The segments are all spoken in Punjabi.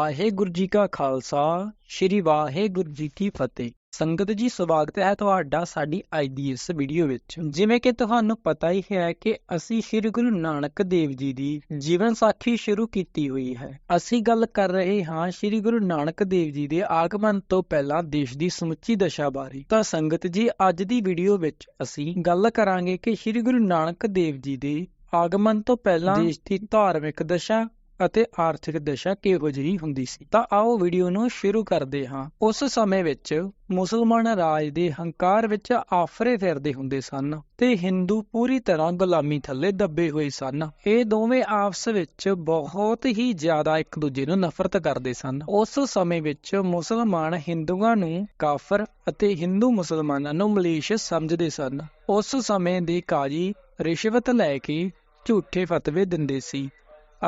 ਵਾਹਿਗੁਰੂ ਜੀ ਕਾ ਖਾਲਸਾ, ਸ੍ਰੀ ਵਾਹਿਗੁਰੂ ਜੀ ਕੀ ਫਤਿਹ। ਸੰਗਤ ਜੀ, ਸਵਾਗਤ ਹੈ ਤੁਹਾਡਾ ਸਾਡੀ ਅੱਜ ਦੀ ਇਸ ਵੀਡੀਓ ਵਿੱਚ। ਜਿਵੇਂ ਕਿ ਤੁਹਾਨੂੰ ਪਤਾ ਹੀ ਹੈ ਕਿ ਅਸੀਂ ਸ੍ਰੀ ਗੁਰੂ ਨਾਨਕ ਦੇਵ ਜੀ ਦੀ ਜੀਵਨ ਸਾਖੀ ਸ਼ੁਰੂ ਕੀਤੀ ਹੋਈ ਹੈ। ਅਸੀਂ ਗੱਲ ਕਰ ਰਹੇ ਹਾਂ ਸ੍ਰੀ ਗੁਰੂ ਨਾਨਕ ਦੇਵ ਜੀ ਦੇ ਆਗਮਨ ਤੋਂ ਪਹਿਲਾਂ ਦੇਸ਼ ਦੀ ਸਮੁੱਚੀ ਦਸ਼ਾ ਬਾਰੇ। ਤਾਂ ਸੰਗਤ ਜੀ, ਅੱਜ ਦੀ ਵੀਡੀਓ ਵਿੱਚ ਅਸੀਂ ਗੱਲ ਕਰਾਂਗੇ ਕਿ ਸ੍ਰੀ ਗੁਰੂ ਨਾਨਕ ਦੇਵ ਜੀ ਦੇ ਆਗਮਨ ਤੋਂ ਪਹਿਲਾਂ ਦੇਸ਼ ਦੀ ਧਾਰਮਿਕ ਦਸ਼ਾ ਅਤੇ ਆਰਥਿਕ ਦਸ਼ਾ ਕਿਹੋ ਜਿਹੀ ਹੁੰਦੀ ਸੀ? ਤਾਂ ਆਓ ਵੀਡੀਓ ਨੂੰ ਸ਼ੁਰੂ ਕਰਦੇ ਹਾਂ। ਉਸ ਸਮੇਂ ਵਿੱਚ ਮੁਸਲਮਾਨ ਰਾਜ ਦੇ ਹੰਕਾਰ ਵਿੱਚ ਆਫਰੇ ਫਿਰਦੇ ਹੁੰਦੇ ਸਨ ਤੇ ਹਿੰਦੂ ਪੂਰੀ ਤਰ੍ਹਾਂ ਗੁਲਾਮੀ ਥੱਲੇ ਦੱਬੇ ਹੋਏ ਸਨ। ਇਹ ਦੋਵੇਂ ਆਪਸ ਵਿੱਚ ਬਹੁਤ ਹੀ ਜ਼ਿਆਦਾ ਇੱਕ ਦੂਜੇ ਨੂੰ ਨਫ਼ਰਤ ਕਰਦੇ ਸਨ। ਉਸ ਸਮੇਂ ਵਿੱਚ ਮੁਸਲਮਾਨ ਹਿੰਦੂਆਂ ਨੂੰ ਕਾਫਰ ਅਤੇ ਹਿੰਦੂ ਮੁਸਲਮਾਨਾਂ ਨੂੰ ਮਲੇਸ਼ ਸਮਝਦੇ ਸਨ। ਉਸ ਸਮੇਂ ਦੇ ਕਾਜੀ ਰਿਸ਼ਵਤ ਲੈ ਕੇ ਝੂਠੇ ਫਤਵੇ ਦਿੰਦੇ ਸੀ।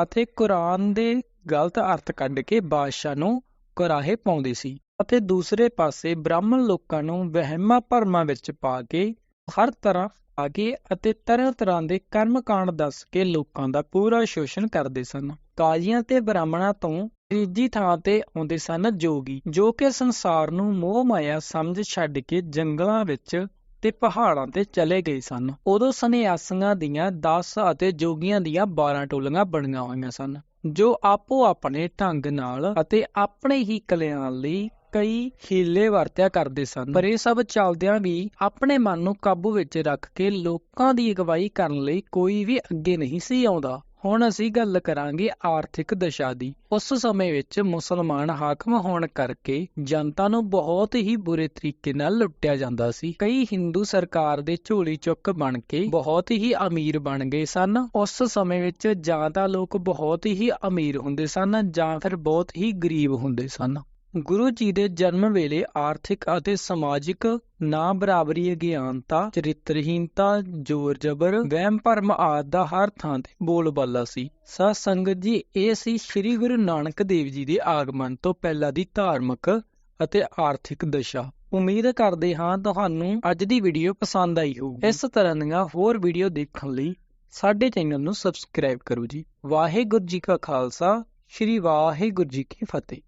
ਅਤੇ ਕੁਰਾਨ ਦੇ ਗਲਤ ਅਰਥ ਕੱਢ ਕੇ ਬਾਦਸ਼ਾਹ ਨੂੰ ਕੁਰਾਹੇ ਪਾਉਂਦੇ ਸੀ ਅਤੇ ਦੂਸਰੇ ਪਾਸੇ ਬ੍ਰਾਹਮਣ ਲੋਕਾਂ ਨੂੰ ਵਹਿਮਾਂ ਭਰਮਾਂ ਵਿੱਚ ਪਾ ਕੇ ਹਰ ਤਰ੍ਹਾਂ ਆਗੇ ਅਤੇ ਤਰ੍ਹਾਂ ਤਰ੍ਹਾਂ ਦੇ ਕਰਮਕਾਂਡ ਦੱਸ ਕੇ ਲੋਕਾਂ ਦਾ ਪੂਰਾ ਸ਼ੋਸ਼ਣ ਕਰਦੇ ਸਨ। ਕਾਜ਼ੀਆਂ ਤੇ ਬ੍ਰਾਹਮਣਾਂ ਤੋਂ ਤੀਜੀ ਥਾਂ ਤੇ ਆਉਂਦੇ ਸਨ ਜੋਗੀ, ਜੋ ਕਿ ਸੰਸਾਰ ਨੂੰ ਮੋਹ ਮਾਇਆ ਸਮਝ ਛੱਡ ਕੇ ਜੰਗਲਾਂ ਵਿੱਚ ਤੇ ਪਹਾੜਾਂ ਤੇ ਚਲੇ ਗਏ ਸਨ। ਉਦੋਂ ਸੰਨਿਆਸੀਆਂ ਦੀਆਂ 10 ਅਤੇ ਜੋਗੀਆਂ ਦੀਆਂ 12 ਟੋਲੀਆਂ ਬਣੀਆਂ ਹੋਈਆਂ ਸਨ, ਜੋ ਆਪੋ ਆਪਣੇ ਢੰਗ ਨਾਲ ਅਤੇ ਆਪਣੇ ਹੀ ਕਲਿਆਣ ਲਈ ਕਈ ਹੀਲੇ ਵਰਤਿਆ ਕਰਦੇ ਸਨ। ਪਰ ਇਹ ਸਭ ਚੱਲਦਿਆਂ ਵੀ ਆਪਣੇ ਮਨ ਨੂੰ ਕਾਬੂ ਵਿੱਚ ਰੱਖ ਕੇ ਲੋਕਾਂ ਦੀ ਅਗਵਾਈ ਕਰਨ ਲਈ ਕੋਈ ਵੀ ਅੱਗੇ ਨਹੀਂ ਸੀ ਆਉਂਦਾ। ਹੁਣ ਅਸੀਂ ਗੱਲ ਕਰਾਂਗੇ ਆਰਥਿਕ ਦਸ਼ਾ ਦੀ। ਉਸ ਸਮੇਂ ਵਿੱਚ ਮੁਸਲਮਾਨ ਹਾਕਮ ਹੋਣ ਕਰਕੇ ਜਨਤਾ ਨੂੰ ਬਹੁਤ ਹੀ ਬੁਰੇ ਤਰੀਕੇ ਨਾਲ ਲੁੱਟਿਆ ਜਾਂਦਾ ਸੀ। ਕਈ ਹਿੰਦੂ ਸਰਕਾਰ ਦੇ ਝੋਲੀ ਚੁੱਕ ਬਣ ਕੇ ਬਹੁਤ ਹੀ ਅਮੀਰ ਬਣ ਗਏ ਸਨ। ਉਸ ਸਮੇਂ ਵਿੱਚ ਜਾਂ ਤਾਂ ਲੋਕ ਬਹੁਤ ਹੀ ਅਮੀਰ ਹੁੰਦੇ ਸਨ ਜਾਂ ਫਿਰ ਬਹੁਤ ਹੀ ਗਰੀਬ ਹੁੰਦੇ ਸਨ। ਗੁਰੂ ਜੀ ਦੇ ਜਨਮ ਵੇਲੇ ਆਰਥਿਕ ਅਤੇ ਸਮਾਜਿਕ ਨਾ ਬਰਾਬਰੀ ਅਗਿਆਨਤਾ ਚਰਿੱਤਰਹੀਨਤਾ ਜ਼ੋਰ ਜ਼ਬਰ, ਵਹਿਮ ਭਰਮ ਆਦਿ ਦਾ ਹਰ ਥਾਂ ਤੇ ਬੋਲਬਾਲਾ ਸੀ। ਸਾ ਸੰਗਤ ਜੀ, ਇਹ ਸੀ ਸ੍ਰੀ ਗੁਰੂ ਨਾਨਕ ਦੇਵ ਜੀ ਦੇ ਆਗਮਨ ਤੋਂ ਪਹਿਲਾਂ ਦੀ ਧਾਰਮਿਕ ਅਤੇ ਆਰਥਿਕ ਦਸ਼ਾ। ਉਮੀਦ ਕਰਦੇ ਹਾਂ ਤੁਹਾਨੂੰ ਅੱਜ ਦੀ ਵੀਡੀਓ ਪਸੰਦ ਆਈ ਹੋਊਗੀ। ਇਸ ਤਰ੍ਹਾਂ ਦੀਆਂ ਹੋਰ ਵੀਡੀਓ ਦੇਖਣ ਲਈ ਸਾਡੇ ਚੈਨਲ ਨੂੰ ਸਬਸਕ੍ਰਾਈਬ ਕਰੋ ਜੀ। ਵਾਹਿਗੁਰੂ ਜੀ ਕਾ ਖਾਲਸਾ, ਸ੍ਰੀ ਵਾਹਿਗੁਰੂ ਜੀ ਕੀ ਫਤਿਹ।